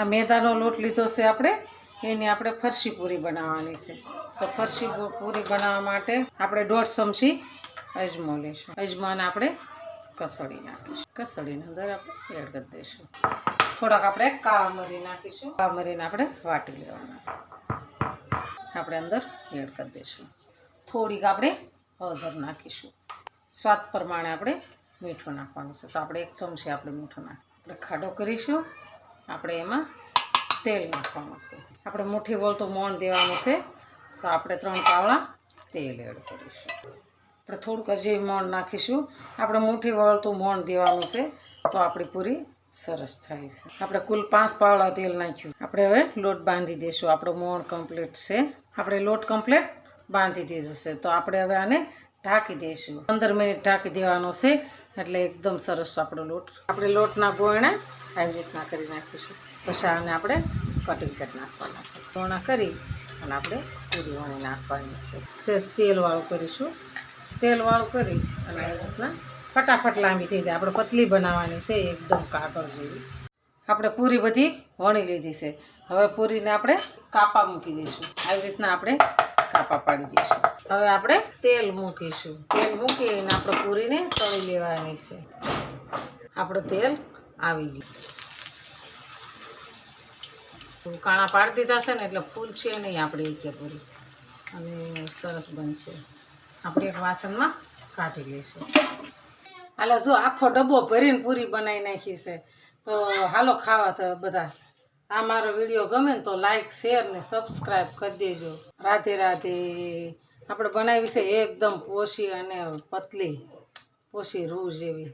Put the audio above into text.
આ મેદાનો લોટ લીધો છે આપણે, એની આપણે ફરસી પૂરી બનાવવાની છે. તો ફરસી પૂરી બનાવવા માટે આપણે દોઢ ચમચી અજમો લઈશું. અજમાને આપણે કસળી નાખીશું. કસળીની અંદર આપણે એડ કરી દઈશું. થોડાક આપણે કાળા મરી નાખીશું. કાળા મરીને આપણે વાટી લેવાના છે. આપણે અંદર એડ કરી દઈશું. થોડીક આપણે હળદર નાખીશું. સ્વાદ પ્રમાણે આપણે મીઠું નાખવાનું છે. તો આપણે એક ચમચી આપણે મીઠું નાખીશું આપણે ખાડો કરીશું. આપણે એમાં તેલ નાખવાનું છે. આપણે મુઠ્ઠી વળતું મોણ દેવાનું છે. તો આપણે ત્રણ પાવડા તેલ એડ કરીશું. આપણે થોડુંક હજી મોણ નાખીશું. આપણે મુઠ્ઠી વળતું મોણ દેવાનું છે. તો આપણી પૂરી સરસ થાય છે. આપણે કુલ પાંચ પાવડા તેલ નાખ્યું. આપણે હવે લોટ બાંધી દઈશું આપણો મોણ કમ્પ્લીટ છે. આપણે લોટ કમ્પ્લીટ બાંધી દીધું છે. તો આપણે હવે આને ઢાંકી દઈશું પંદર મિનિટ ઢાંકી દેવાનો છે. એટલે એકદમ સરસ આપણો લોટ. આપણે લોટના ગોયણા આવી રીતના કરી નાખીશું. પછી આને આપણે કટિંગ કરી નાખવાના છે. પૂર્ણ કરી અને આપણે પૂરી વણી નાખવાની છે. સેજ તેલવાળું કરીશું. તેલવાળું કરી અને આવી રીતના ફટાફટ લાંબી થઈ જાય. આપણે પતલી બનાવવાની છે, એકદમ કાગળ જેવી. આપણે પૂરી બધી વણી લીધી છે. હવે પૂરીને આપણે કાપા મૂકી દઈશું. આવી રીતના આપણે કાપા પાડી દઈશું. હવે આપણે તેલ મૂકીશું. તેલ મૂકીને આપણે પૂરીને તળી લેવાની છે. આપણું તેલ આવી ગયું. કાણા પાડી દીધા છે ને એટલે ફૂલ છે નહીં આપણે એક પૂરી. અને સરસ બનશે. આપણે એક વાસણમાં કાઢી લઈશું. હાલો, જો આખો ડબ્બો ભરીને પૂરી બનાવી નાખી છે. તો હાલો ખાવા તો બધા. આ મારો વીડિયો ગમે ને તો લાઈક શેર ને સબસ્ક્રાઈબ કરી દેજો. રાધે રાધે. આપણે બનાવી છે એકદમ પોશી અને પતલી પોશી રૂ જેવી.